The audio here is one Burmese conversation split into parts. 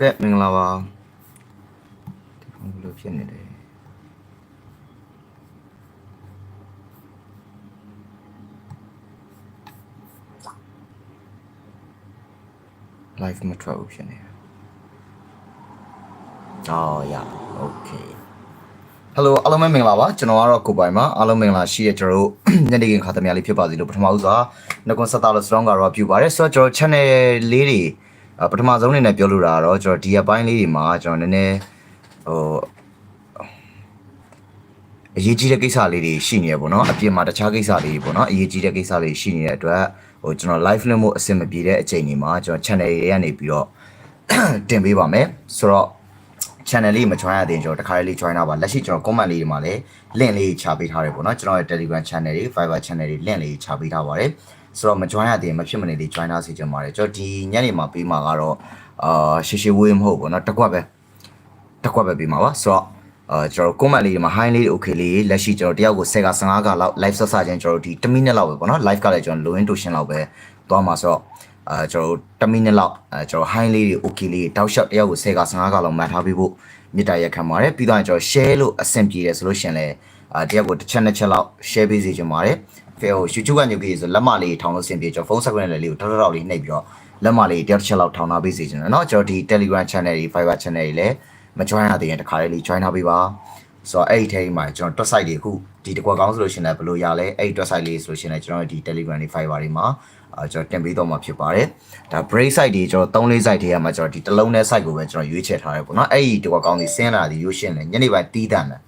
ကဲ့မင်္ဂလာပါဒီဖုန်းဘယ်လိုဖြစ်နေလဲ live မထွက်ဘူးဖြစ်နေတယ်အော်ရ okay hello အားလုံးပဲမင်္ဂလာပါကျွန်တော်ကတော့ကိုပိုင်ပါအားလုံးမင်္ဂလာရှိရကျွန်တော်တို့ညနေခင်းခါသမ ्या လေးဖြစ်ပါစေလို့ပထမဦးစွာနှကွန်ဆက်တာလို့ strong ကတော့ပြုပါတယ်ဆိုတော့ကျွန်တော် channel လေးတွေအ ပထမဆုံးအနေနဲ့ပြောလိုတာကတော့ကျွန်တော်ဒီအပိုင်းလေးတွေမှာကျွန်တော်နည်းနည်းဟိုအရေးကြီးတဲ့ကိစ္စလေးတွေရှိနေရပေါ့နော်အပြင်မှာတခြားကိစ္စလေးတွေပေါ့နော်အရေးကြီးတဲ့ကိစ္စလေးရှိနေတဲ့အတွက်ဟိုကျွန်တော် live လွှင့်မှုအဆင်မပြေတဲ့အချိန်တွေမှာကျွန်တော် channel တွေကနေပြီးတော့တင်ပေးပါမယ်ဆိုတော့ channel လေးမ join ရသေးရင်ကျွန်တော်တခါလေး join တာပါလက်ရှိကျွန်တော် comment လေးတွေမှာလည်း link လေးချပေးထားတယ်ပေါ့နော်ကျွန်တော်ရဲ့ Telegram channel တွေ Viber channel တွေ link လေးချပေးထားပါတယ် ဆိုတော့မ join ရသေးရင်မဖြစ်မနေလေး join ထားစေချင်ပါတယ်ကျွန်တော်ဒီညနေမှာပေးမှာကတော့အာရှေရှေဝေးမဟုတ်ပေါ့နော်တစ်ခွက်ပဲတစ်ခွက်ပဲပေးမှာပါဆိုတော့အာကျွန်တော် comment လေးတွေမှာ high လေး okay လေးလက်ရှိကျွန်တော်တယောက်ကို10က15ကလောက် live ဆက်ဆက်ချင်းကျွန်တော်ဒီ1 minute လောက်ပဲပေါ့နော် live ကလည်းကျွန်တော် low in to ရှင်းလောက်ပဲသွားမှာဆိုတော့အာကျွန်တော်1 minute လောက်အဲကျွန်တော် high လေးတွေ okay လေးတောက်လျှောက်တယောက်ကို10က15ကလောက်မှတ်ထားပေးဖို့မြစ်တာရက်ခံပါတယ်ပြီးတော့ကျွန်တော် share လို့အဆင်ပြေတယ်ဆိုလို့ရှင်လဲအာတယောက်ကိုတစ်ချက်နှစ်ချက်လောက် share ပေးစီချင်ပါတယ် ဖေဟို YouTube ကညုတ်ကြီးဆိုလက်မလေးထောင်လို့အဆင်ပြေကျွန်တော်ဖုန်း screen လေးကိုထောက်ထောက်လေးနှိပ်ပြီးတော့လက်မလေးတယောက်တစ်ချက်လောက်ထောင်ထားပေးစီချင်တယ်เนาะကျွန်တော်ဒီ Telegram channel တွေ Viber channel တွေလည်းမ join ရသေးရင်တခါလေး join ထားပေးပါဆိုတော့အဲ့ဒီထဲမှာကျွန်တော် website တွေအခုဒီတကွက်ကောင်းဆိုလို့ရှင်လည်းဘယ်လိုရလဲအဲ့ဒီ website လေးဆိုလို့ရှင်လည်းကျွန်တော်ဒီ Telegram တွေ Viber တွေမှာအာကျွန်တော်တင်ပေးတော့မှာဖြစ်ပါတယ်ဒါ break site တွေကျွန်တော်3 4 site တွေကမှကျွန်တော်ဒီတစ်လုံးနဲ့ site ကိုပဲကျွန်တော်ရွေးချယ်ထားတယ်ပေါ့နော်အဲ့ဒီတကွက်ကောင်းစီဆင်းလာဒီရွှေရှင်လည်းညနေပိုင်းတီးတန်တယ်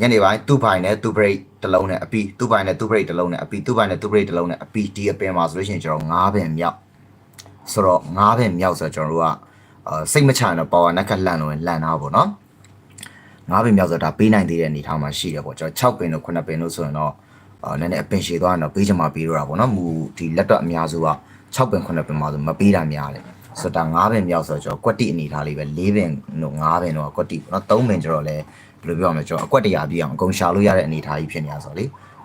ညနေပိုင်းသူ့ဖိုင်နဲ့သူ့ break တစ်လုံးနဲ့အပီသူ့ဖိုင်နဲ့သူ့ break တစ်လုံးနဲ့အပီသူ့ဖိုင်နဲ့သူ့ break တစ်လုံးနဲ့အပီဒီအပင်မှာဆိုလို့ရှိရင်ကျွန်တော်9ပင်မြောက်ဆိုတော့9ပင်မြောက်ဆိုတော့ကျွန်တော်တို့ကအာစိတ်မချရင်တော့ power နဲ့ကလှန်လို့လှန်တာပေါ့နော်9ပင်မြောက်ဆိုတော့ဒါပေးနိုင်သေးတဲ့အနေအထားမှာရှိတယ်ပေါ့ကျွန်တော်6ပင်လို့9ပင်လို့ဆိုရင်တော့အာနည်းနည်းအပင်ရှည်သွားရင်တော့ပေးချင်မှပေးတော့တာပေါ့နော်မူဒီလက်တော့အများစုက6ပင်9ပင်မှာဆိုမပေးတာများတယ်ဆိုတော့ဒါ9ပင်မြောက်ဆိုတော့ကျွန်တော်ကွက်တိအနေထားလေးပဲ4ပင်တို့9ပင်တော့ကွက်တိပေါ့နော်3ပင်ကျတော့လည်း ဘယ်လိုပြောမလဲကျွန်တော်အကွက်တရာပြည့်အောင်အကုန်ရှာလို့ရတဲ့အနေအထားကြီးဖြစ်နေရဆိုလေ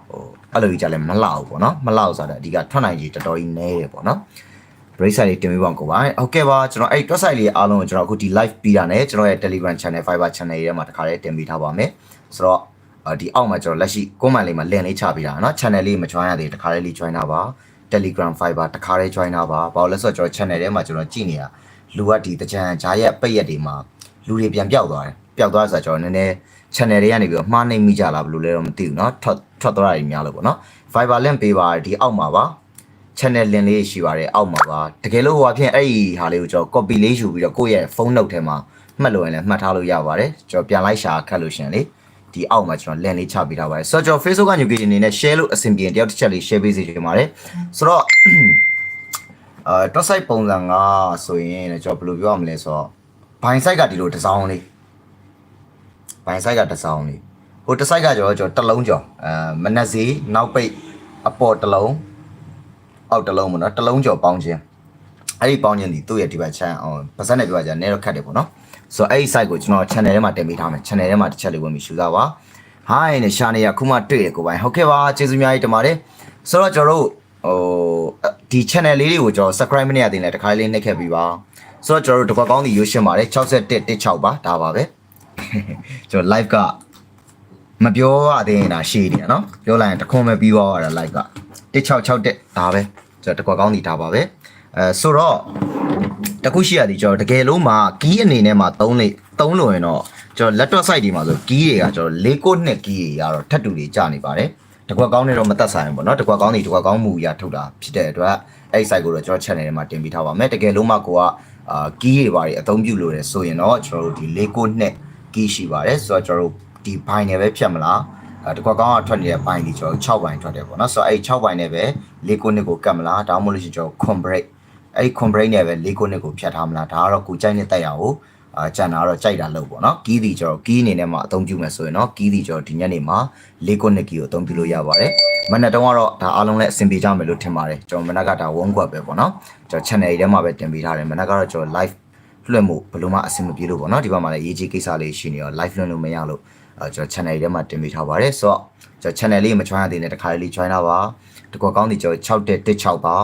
ဟိုအဲ့လိုကြီးကြလဲမလောက်ဘူးပေါ့နော်မလောက်ဆိုတော့အဓိကထွက်နိုင်ကြီးတော်တော်ကြီးနေတယ်ပေါ့နော် break site လေးတင်ပေးပါအောင်ကိုပါ။ Okay ပါကျွန်တော်အဲ့ twitch site လေးအားလုံးကိုကျွန်တော်အခုဒီ live ပြီးတာနဲ့ကျွန်တော်ရဲ့ Telegram channel Fiverr channel တွေထဲမှာတခါလေးတင်ပေးထားပါမယ်။ဆိုတော့ဒီအောက်မှာကျွန်တော်လက်ရှိ comment လေးမှာ link လေးချပေးတာနော် channel လေးမ join ရသေးတခါလေးလေး join တာပါ။ Telegram Fiverr တခါလေး join တာပါ။ဘာလို့လဲဆိုတော့ကျွန်တော် channel ထဲမှာကျွန်တော်ကြည့်နေတာလူကဒီတကြံဂျားရဲ့ပိတ်ရက်တွေမှာလူတွေပြန်ပြောက်သွားတယ် ပျောက်သွားဆိုတော့ကျွန်တော်နည်းနည်း channel တွေကနေပြီးတော့မှားနေမိကြလားဘယ်လိုလဲတော့မသိဘူးเนาะထွက်ထွက်သွားတာတွေများလို့ပေါ့เนาะ Viber link ပေးပါဒီအောက်မှာပါ channel link လေးရှိပါတယ်အောက်မှာပါတကယ်လို့ဟိုအဖြစ်အဲ့ဒီဟာလေးကိုကျွန်တော် copy လေးယူပြီးတော့ကိုယ့်ရဲ့ဖုန်းနှုတ်ထဲမှာမှတ်လို့ရင်လည်းမှတ်ထားလို့ရပါတယ်ကျွန်တော်ပြန်လိုက်ရှာခတ်လို့ရှင်လေဒီအောက်မှာကျွန်တော် link လေးချပေးထားပါတယ်ဆိုတော့ကျွန်တော် Facebook က new page အနေနဲ့ share လို့အဆင်ပြေတယောက်တစ်ချက်လေး share ပေးစေချင်ပါတယ်ဆိုတော့အာ dot site ပုံစံကဆိုရင်လည်းကျွန်တော်ဘယ်လိုပြောရမလဲဆိုတော့ bind site ကဒီလိုတစ် စောင်းလေး bind site ကတစ်စောင်းလေးဟိုတစ် site ကကျွန်တော်ကျွန်တော်တစ်လုံးကျော်အဲမနက်စီနောက်ပိတ်အပေါ်တစ်လုံးအောက်တစ်လုံးပေါ့နော်တစ်လုံးကျော်ပေါင်းခြင်းအဲ့ဒီပေါင်းခြင်းဒီသူ့ရဲ့ဒီဘက် channel အောင်ပါစက်နဲ့ပြောကြတယ်နေတော့ခတ်တယ်ပေါ့နော်ဆိုတော့အဲ့ဒီ site ကိုကျွန်တော် channel ထဲမှာတင်ပေးထားမယ် channel ထဲမှာတစ်ချက်လေးဝင်ပြီးရှုသားပါ hi နဲ့ရှာနေရခုမှတွေ့ရကိုပိုင်းဟုတ်ကဲ့ပါကျေးဇူးများကြီးတင်ပါတယ်ဆိုတော့ကျွန်တော်တို့ဟိုဒီ channel လေးတွေကိုကျွန်တော် subscribe မနေရသေးတယ်တခါလေးနှိပ်ခဲ့ပြီးပါဆိုတော့ကျွန်တော်တို့တစ်ခွက်ကောင်းစီရွှေရှင်းပါတယ်61 16ပါဒါပါပဲ ကျွန်တော် live ကမပြောရသေးရင်ဒါရှည်နေရနော်ပြောလိုက်ရင်တခွန်ပဲပြီးသွားတာ live က1661တက်ဒါပဲကျွန်တော်တကွက်ကောင်းတည်ဒါပါပဲအဲဆိုတော့တခုရှိရသည်ကျွန်တော်တကယ်လို့မှ key အနေနဲ့မှ3လေ3လို့ရင်တော့ကျွန်တော် laptop site ဒီမှာဆို key တွေကကျွန်တော်၄ကို2 key တွေကတော့ထပ်တူတွေကြာနေပါတယ်တကွက်ကောင်းနေတော့မသက်ဆိုင်ဘူးပေါ့နော်တကွက်ကောင်းနေတကွက်ကောင်းမူရထုတ်တာဖြစ်တဲ့အတွက်အဲ့ site ကိုတော့ကျွန်တော် channel ထဲမှာတင်ပြထားပါမယ်တကယ်လို့မှကိုကအာ key တွေဘာတွေအသုံးပြုလို့ရယ်ဆိုရင်တော့ကျွန်တော်တို့ဒီ၄ကို2 key ရှိပါတယ်ဆိုတော့ကျွန်တော်တို့ဒီ buy နဲ့ပဲဖြတ်မလားအဲတကွက်ကောင်းကထွက်နေတဲ့ buy ကြီးကျွန်တော်6 buy ထွက်တယ်ပေါ့နော်ဆိုတော့အဲ့6 buy နဲ့ပဲ၄ခုနှစ်ကိုကတ်မလားဒါမှမဟုတ်လို့ရှိရင်ကျွန်တော် con break အဲ့ con break နဲ့ပဲ၄ခုနှစ်ကိုဖြတ်ထားမလားဒါကတော့ကိုကြိုက်နဲ့တက်ရအောင်အာကျန်တာတော့ကြိုက်တာလို့ပေါ့နော်ကီးဒီကျွန်တော်ကီးအနေနဲ့မှအသုံးပြုမယ်ဆိုရင်တော့ကီးဒီကျွန်တော်ဒီညနေမှာ၄ခုနှစ်ကီကိုအသုံးပြုလို့ရပါတယ်မနက်တုန်းကတော့ဒါအားလုံးလည်းအဆင်ပြေကြမယ်လို့ထင်ပါတယ်ကျွန်တော်မနက်ကဒါဝုန်းကွက်ပဲပေါ့နော်ကျွန်တော် channel တွေထဲမှာပဲတင်ပေးထားတယ်မနက်ကတော့ကျွန်တော် live လွှင့်မှုဘယ်လိုမှအဆင်မပြေလို့ပေါ့နော်ဒီဘက်မှာလည်းရေးကြီးကိစ္စလေးရှိနေတော့ live လွှင့်လို့မရလို့အဲကျွန်တော် channel ထဲမှာတင်ပေးထားပါတယ်ဆိုတော့ကျွန်တော် channel လေးမ join ရသေးတဲ့တခါလေး join တာပါတကွာကောင်းဒီကျွန်တော်6တက်16ပါ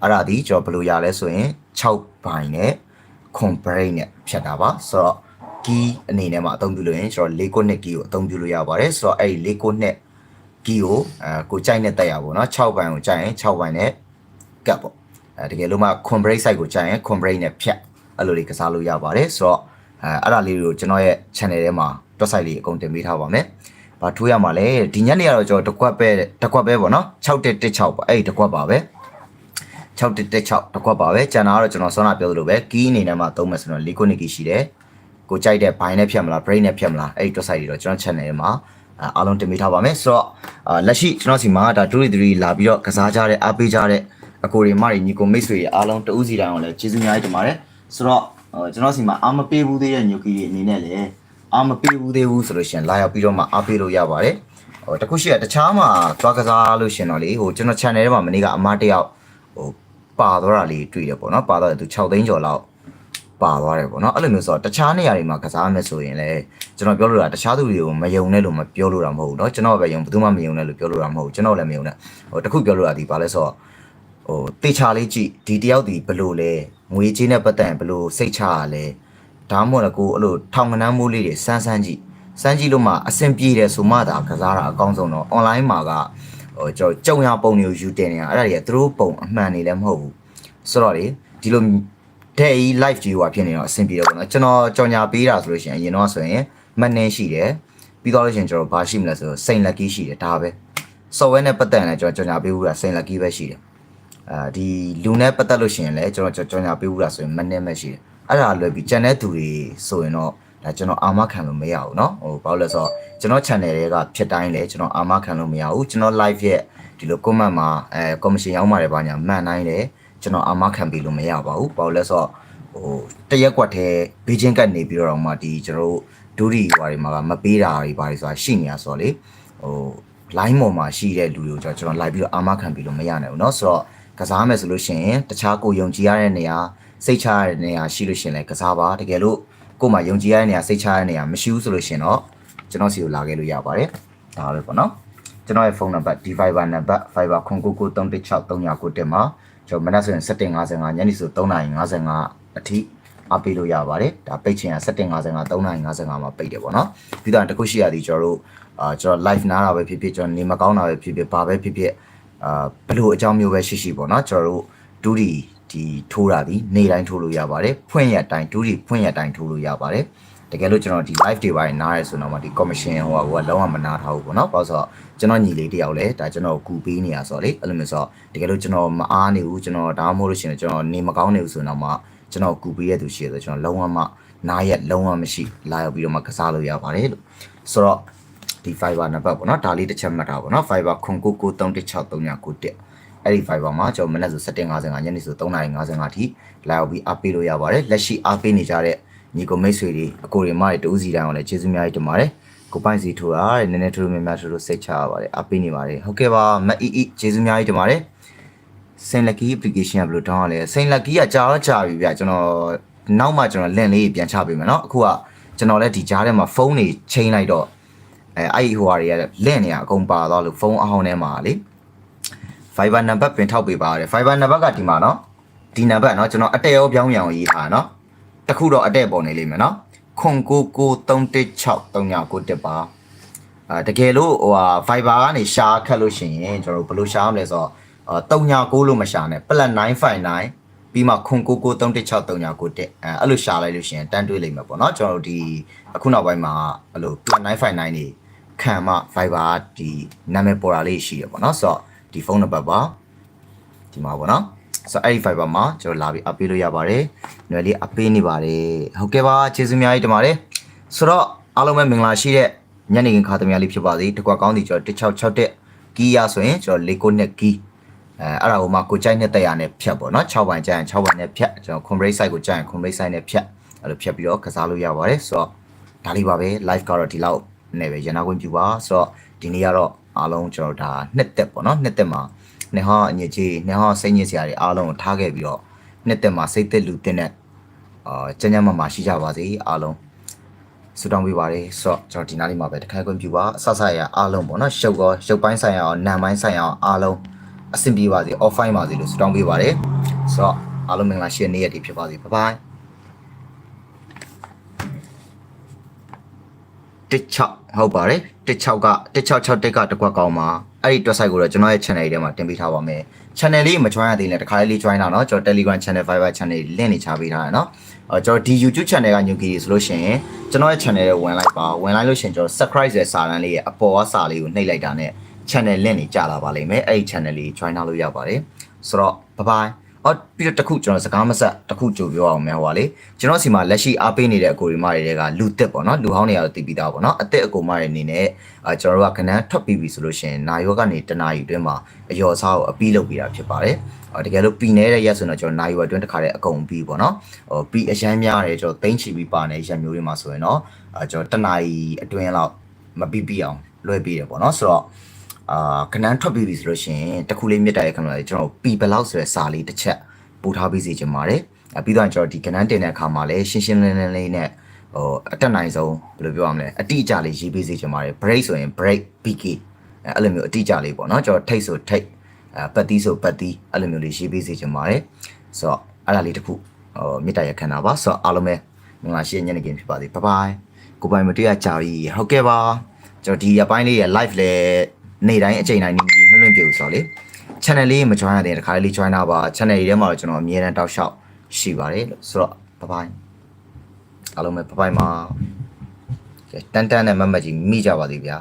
အဲ့ဒါဒီကျွန်တော်ဘယ်လိုရလဲဆိုရင်6ဘိုင်နဲ့9 compress နဲ့ဖြတ်တာပါဆိုတော့ key အနေနဲ့မှာအသုံးပြုလို့ရင်ကျွန်တော်၄ခုနှစ် key ကိုအသုံးပြုလို့ရပါတယ်ဆိုတော့အဲ့ဒီ၄ခုနှစ် key ကိုအဲကိုကြိုက်နဲ့တက်ရပါတော့เนาะ6ပိုင်းကိုကြိုက်ရင်6ပိုင်းနဲ့ကတ်ပေါ့အဲတကယ်လို့မှ compress site ကိုကြိုက်ရင် compress နဲ့ဖြတ် အဲ့လိုလေးကစားလို့ရပါတယ်ဆိုတော့အဲအဲ့ဒါလေးကိုကျွန်တော်ရဲ့ channel ထဲမှာ dot site လေးအကုန်တင်ပေးထားပါမယ်ဘာထိုးရမှာလဲဒီညနေကတော့ကျွန်တော်တစ်ခွက်ပဲတစ်ခွက်ပဲပေါ့နော်6116ပေါ့အဲ့ဒီတစ်ခွက်ပါပဲ6116တစ်ခွက်ပါပဲကျန်တာကတော့ကျွန်တော်ဆောနာပြောသလိုပဲ key အနေနဲ့မှသုံးမယ်ဆိုတော့၄ခုနှစ် key ရှိတယ်ကိုကြိုက်တဲ့ bind နဲ့ဖြတ်မလား brain နဲ့ဖြတ်မလားအဲ့ဒီ dot site တွေတော့ကျွန်တော် channel ထဲမှာအာအားလုံးတင်ပေးထားပါမယ်ဆိုတော့အာလက်ရှိကျွန်တော်စီမှာဒါ233လာပြီးတော့ကစားကြတဲ့အားပေးကြတဲ့အကိုတွေမတွေညီကိုမိတ်ဆွေတွေအားလုံးတဦးစီတိုင်းအောင်လည်းကျေးဇူးများကြီးတင်ပါတယ် ဆိုတော့အာကျွန်တော်စီမှာအားမပေးဘူးသေးတဲ့ညိုကီတွေအနေနဲ့လည်းအားမပေးဘူးသေးဘူးဆိုလို့ရှိရင်လာရောက်ပြီးတော့မှအားပေးလို့ရပါတယ်ဟိုတခုရှိရတခြားမှာသွားကစားလို့ရှင်တော့လေဟိုကျွန်တော် channel ထဲမှာမနေ့ကအမားတစ်ယောက်ဟိုပါသွားတာလေးတွေ့တယ်ပေါ့နော်ပါသွားတယ်သူ6သိန်းကျော်လောက် ပါသွားတယ်ပေါ့နော်အဲ့လိုမျိုးဆိုတော့တခြားနေရာတွေမှာကစားမယ်ဆိုရင်လည်းကျွန်တော်ပြောလို့တာတခြားသူတွေကိုမယုံနဲ့လို့မပြောလို့တာမဟုတ်ဘူးเนาะကျွန်တော်ပဲယုံဘယ်သူမှမယုံနဲ့လို့ပြောလို့တာမဟုတ်ဘူးကျွန်တော်လည်းမယုံနဲ့ဟိုတခုပြောလို့တာဒီဘာလဲဆိုတော့ဟိုတေချာလေးကြည့်ဒီတယောက်ဒီဘယ်လိုလဲ ငွေကြေးနဲ့ပတ်သက်ရင်ဘယ်လိုစိတ်ချရလဲဒါမှမဟုတ်လည်းကိုအဲ့လိုထောင်ကနန်းမိုးလေးတွေစမ်းစမ်းကြည့်စမ်းကြည့်လို့မှအဆင်ပြေတယ်ဆိုမှသာကစားတာအကောင်းဆုံးတော့ online မှာကဟိုကျွန်တော်ကြုံရပုံတွေကိုယူတင်နေတာအဲ့ဒါတွေကသူတို့ပုံအမှန်နေလည်းမဟုတ်ဘူးဆိုတော့လေဒီလိုတဲ့ live ကြီးဟိုဖြစ်နေတော့အဆင်ပြေတော့ဗောနော်ကျွန်တော်ကြော်ညာပေးတာဆိုလို့ရှိရင်အရင်တော့ဆိုရင်မနှင်းရှိတယ်ပြီးတော့လို့ရှိရင်ကျွန်တော်ဘာရှိမလဲဆိုတော့စိန်လက်ကီးရှိတယ်ဒါပဲ software နဲ့ပတ်သက်ရင်လည်းကျွန်တော်ကြော်ညာပေးဘူးတာစိန်လက်ကီးပဲရှိတယ် အာဒီလူနဲ့ပတ်သက်လို့ရှိရင်လည်းကျွန်တော်ကြော်ညာပေးဘူးတာဆိုရင်မနှင်းပဲရှိတယ်အဲ့ဒါလွယ်ပြီးကျန်တဲ့သူတွေဆိုရင်တော့ဒါကျွန်တော်အာမခံလို့မရဘူးเนาะဟိုဘာလို့လဲဆိုတော့ကျွန်တော် channel တွေကဖြစ်တိုင်းလေကျွန်တော်အာမခံလို့မရဘူးကျွန်တော် live ရဲ့ဒီလို comment မှာအဲ commission ရောက်มาတယ်ဘာညာမှန်တိုင်းလေကျွန်တော်အာမခံပေးလို့မရပါဘူးဘာလို့လဲဆိုတော့ ဟိုတရက်ကွက်ထဲဘေးချင်းကတ်နေပြီးတော့မှဒီကျွန်တော်တို့ဒူရီဟွာတွေမှာကမပေးတာတွေဘာတွေဆိုတာရှိနေရဆိုတော့လေဟို line ပေါ်မှာရှိတဲ့လူတွေကိုကျွန်တော်လိုက်ပြီးတော့အာမခံပြီးလို့မရနိုင်ဘူးเนาะဆိုတော့ ကစားမယ်ဆိုလို့ရှိရင်တခြားကိုယုံကြည်ရတဲ့နေရာစိတ်ချရတဲ့နေရာရှိလို့ရှိရင်လည်းကစားပါတကယ်လို့ကို့မှာယုံကြည်ရတဲ့နေရာစိတ်ချရတဲ့နေရာမရှိဘူးဆိုလို့ရှိရင်တော့ကျွန်တော်စီကိုလာခဲ့လို့ရပါတယ်ဒါပဲပေါ့နော်ကျွန်တော်ရဲ့ဖုန်းနံပါတ် D-Fiber နံပါတ် Fiber 0993163991မှာကျွန်တော်မနက်ဆိုရင်7:55ညနေဆို3:55အထိအပေးလို့ရပါတယ်ဒါပိတ်ချင်ရ7:55 3:55မှာပိတ်တယ်ပေါ့နော်ပြီးတော့တခုရှိရသည်ကျွန်တော်တို့အာကျွန်တော် live နားတာပဲဖြစ်ဖြစ်ကျွန်တော်နေမကောင်းတာပဲဖြစ်ဖြစ်ဘာပဲဖြစ်ဖြစ် အာဘလို့အကြောင်းမျိုးပဲရှိရှိပေါ့နော်ကျွန်တော်တို့ဒူဒီဒီထိုးတာဒီနေတိုင်းထိုးလို့ရပါတယ်ဖွင့်ရတိုင်းဒူဒီဖွင့်ရတိုင်းထိုးလို့ရပါတယ်တကယ်လို့ကျွန်တော်ဒီ live တွေပိုင်းနားရဲဆိုတော့မှဒီ commission ဟိုကဟိုကလုံးဝမနာထားဘူးပေါ့နော်ဘာလို့ဆိုတော့ကျွန်တော်ညီလေးတယောက်လဲဒါကျွန်တော်ကူပေးနေရဆိုတော့လေအဲ့လိုမျိုးဆိုတော့တကယ်လို့ကျွန်တော်မအားနေဘူးကျွန်တော်ဒါမှမဟုတ်လို့ရှိရင်ကျွန်တော်နေမကောင်းနေဘူးဆိုတော့မှကျွန်တော်ကူပေးရသူရှိရဆိုကျွန်တော်လုံးဝမနားရက်လုံးဝမရှိလာရောက်ပြီးတော့မှကစားလို့ရပါတယ်လို့ဆိုတော့ ဒီ Fiber နံပါတ်ပေါ့နော်ဒါလေးတစ်ချက်မှတ်ထားပါနော် Fiber 0993163991အဲ့ဒီ Fiber မှာကျွန်တော်မနက်ဆို7:55ညနေဆို3:55အထိလာရောက်ပြီးအားပေးလို့ရပါတယ်လက်ရှိအားပေးနေကြတဲ့ညီကိုမိတ်ဆွေတွေအကိုတွေမတွေတူးစီတိုင်းအောင်လည်းကျေးဇူးများကြီးတင်ပါတယ်ကိုပိုင်စီထိုးတာတဲ့နည်းနည်းထိုးလို့များများထိုးလို့စိတ်ချရပါတယ်အားပေးနေပါတယ်ဟုတ်ကဲ့ပါမအီအီကျေးဇူးများကြီးတင်ပါတယ်စင်လက်ကီ application ကဘယ်လို download လဲစင်လက်ကီကကြာတော့ကြာပြီဗျကျွန်တော်နောက်မှကျွန်တော် link လေးပြန်ချပေးမယ်เนาะအခုကကျွန်တော်လည်းဒီကြားထဲမှာဖုန်းတွေချိန်လိုက်တော့ အဲအဲ့ဒီဟိုဟာတွေကလက်နေရအကုန်ပါသွားလို့ဖုန်းအဟောင်းထဲမှာလေ Viber နံပါတ်ပင်ထောက်ပေးပါရတယ် Viber နံပါတ်ကဒီမှာနော်ဒီနံပါတ်နော်ကျွန်တော်အတက်ရောပြောင်းပြောင်းရေးထားနော်တခုတော့အတက်ပေါ်နေလိမ့်မယ်နော်0993163991ပါအာတကယ်လို့ဟိုဟာ Viber ကနေရှားခတ်လို့ရှိရင်ကျွန်တော်ဘယ်လိုရှားမလဲဆိုတော့3996လို့မရှားနဲ့ +959 ပြီးမှ0993163991အဲအဲ့လိုရှားလိုက်လို့ရှိရင်တန်းတွေးလိမ့်မယ်ပေါ့နော်ကျွန်တော်ဒီအခုနောက်ပိုင်းမှာအဲ့လို +959 နေ ခံမှ Viber ဒီနာမည်ပေါ်တာလေးရှိရပေါ့နော်ဆိုတော့ဒီဖုန်းနံပါတ်ပါဒီမှာပေါ့နော်ဆိုတော့အဲ့ဒီ Viber မှာကျွန်တော်လာပြီးအပေးလို့ရပါတယ်နွယ်လေးအပေးနေပါတယ်ဟုတ်ကဲ့ပါကျေးဇူးအများကြီးတင်ပါတယ်ဆိုတော့အားလုံးပဲမင်္ဂလာရှိတဲ့ညနေခင်းခါသမယလေးဖြစ်ပါစေတကွာကောင်းစီကျွန်တော်1661ကီးရဆိုရင်ကျွန်တော်လေကိုနဲ့ကီးအဲအဲ့ဒါကိုမှကိုကြိုက်နဲ့တက်ရနဲ့ဖြတ်ပေါ့နော်6ပိုင်းကြိုက်ရင်6ပိုင်းနဲ့ဖြတ်ကျွန်တော် converse site ကိုကြိုက်ရင် converse site နဲ့ဖြတ်အဲ့လိုဖြတ်ပြီးတော့ကစားလို့ရပါတယ်ဆိုတော့ဒါလေးပါပဲ live ကတော့ဒီလောက် နဲ့ပဲရန်နာခွင့်ပြုပါဆိုတော့ဒီနေ့ကတော့အားလုံးကျွန်တော်ဒါနှစ်သက်ပေါ့နော်နှစ်သက်မှာနေဟောအညစ်ကြေးနေဟောစိတ်ညစ်စရာတွေအားလုံးကိုထားခဲ့ပြီးတော့နှစ်သက်မှာစိတ်သက်လူတင်တဲ့အာကျန်းကျန်းမာမာရှိကြပါစေအားလုံးဆုတောင်းပေးပါတယ်ဆိုတော့ကျွန်တော်ဒီနားလေးမှာပဲတခါခွင့်ပြုပါအဆဆရအားလုံးပေါ့နော်ရှုပ်ကောရှုပ်ပိုင်းဆိုင်ရာရောနာမ်ပိုင်းဆိုင်ရာရောအားလုံးအဆင်ပြေပါစေ off fine ပါစေလို့ဆုတောင်းပေးပါတယ်ဆိုတော့အားလုံးမင်္ဂလာရှိတဲ့နေ့ရက်တွေဖြစ်ပါစေ bye bye 16ဟုတ်ပါတယ်16က1661ကတစ်ခွက်ကောင်းမှာအဲ့ဒီ website ကိုတော့ကျွန်တော်ရဲ့ channel ထဲမှာတင်ပေးထားပါမယ် channel လေးမ join ရသေးရင်လည်းတစ်ခါလေးလေး join တာเนาะကျွန်တော် Telegram channel Viber channel link နေချပေးထားတယ်เนาะအော်ကျွန်တော်ဒီ YouTube channel က new key ဆိုလို့ရှိရင်ကျွန်တော်ရဲ့ channel ကိုဝင်လိုက်ပါဝင်လိုက်လို့ရှိရင်ကျွန်တော် subscribe ဆိုတဲ့စာတန်းလေးရဲ့အပေါ်ကစာလေးကိုနှိပ်လိုက်တာနဲ့ channel link နေကြလာပါလိမ့်မယ်အဲ့ဒီ channel လေး join လုပ်လို့ရပါတယ်ဆိုတော့ bye bye အော်ပြီးတော့တစ်ခုကျွန်တော်စကားမဆက်တစ်ခုကြိုပြောအောင်မယ်ဟိုပါလေကျွန်တော်စီမှာလက်ရှိအားပေးနေတဲ့အကိုရီမတွေကလူတက်ပေါ့နော်လူဟောင်းတွေကတော့တည်ပြီးသားပေါ့နော်အသက်အကိုမတွေအနေနဲ့အာကျွန်တော်တို့ကခဏန်းထွက်ပြီးပြီဆိုလို့ရှိရင်နာယောကနေတနာရီအတွင်းမှာအယော်စားကိုအပီးလုပ်ပြီးတာဖြစ်ပါတယ်အော်တကယ်လို့ပြီးနေတဲ့ရက်ဆိုတော့ကျွန်တော်နာရီဝက်အတွင်းတစ်ခါတည်းအကုန်ပြီးပေါ့နော်ဟိုပြီးအရမ်းများတယ်ကျွန်တော်သိန်းချီပြီးပါနေရက်မျိုးတွေမှာဆိုရင်တော့အာကျွန်တော်တနာရီအတွင်းလောက်မပြီးပြီးအောင်လွှဲပြီးတယ်ပေါ့နော်ဆိုတော့ အာခဏန်းထွက်ပြီးပြီဆိုလို့ရှိရင်တစ်ခုလေးမြစ်တာရဲ့ခဏလေးကျွန်တော်ပီဘလောက်ဆိုတဲ့စာလေးတစ်ချက်ပို့ထားပြီးစီချင်ပါတယ်အပြီးတော့ကျွန်တော်ဒီခဏန်းတင်တဲ့အခါမှာလည်းရှင်းရှင်းလင်းလင်းလေးနဲ့ဟိုအတက်နိုင်ဆုံးဘယ်လိုပြောရမလဲအတိအကျလေးရေးပေးစီချင်ပါတယ် break ဆိုရင် break BK အဲ့လိုမျိုးအတိအကျလေးပေါ့နော်ကျွန်တော်ထိတ်ဆိုထိတ်အဲပတ်တီးဆိုပတ်တီးအဲ့လိုမျိုးလေးရေးပေးစီချင်ပါတယ်ဆိုတော့အဲ့ဒါလေးတစ်ခုဟိုမြစ်တာရဲ့ခဏပါဆိုတော့အားလုံးပဲမင်္ဂလာရှိတဲ့ညနေခင်းဖြစ်ပါစေ bye bye ကိုပိုင်မတွေ့ရကြာပြီဟုတ်ကဲ့ပါကျွန်တော်ဒီအပိုင်းလေးရဲ့ live လဲ နေ့တိုင်းအချိန်တိုင်းနေမလွင့်ပြဘူးဆိုတော့လေ channel လေးမ join ရတဲ့တခါလေး join တာပါ channel လေးထဲမှာတော့ကျွန်တော်အမြဲတမ်းတောက်လျှောက်ရှိပါတယ်လို့ဆိုတော့ bye bye အားလုံးပဲ bye bye မှာကဲတန်တန်နဲ့မမတ်ကြီးမိကြပါသေးဗျာ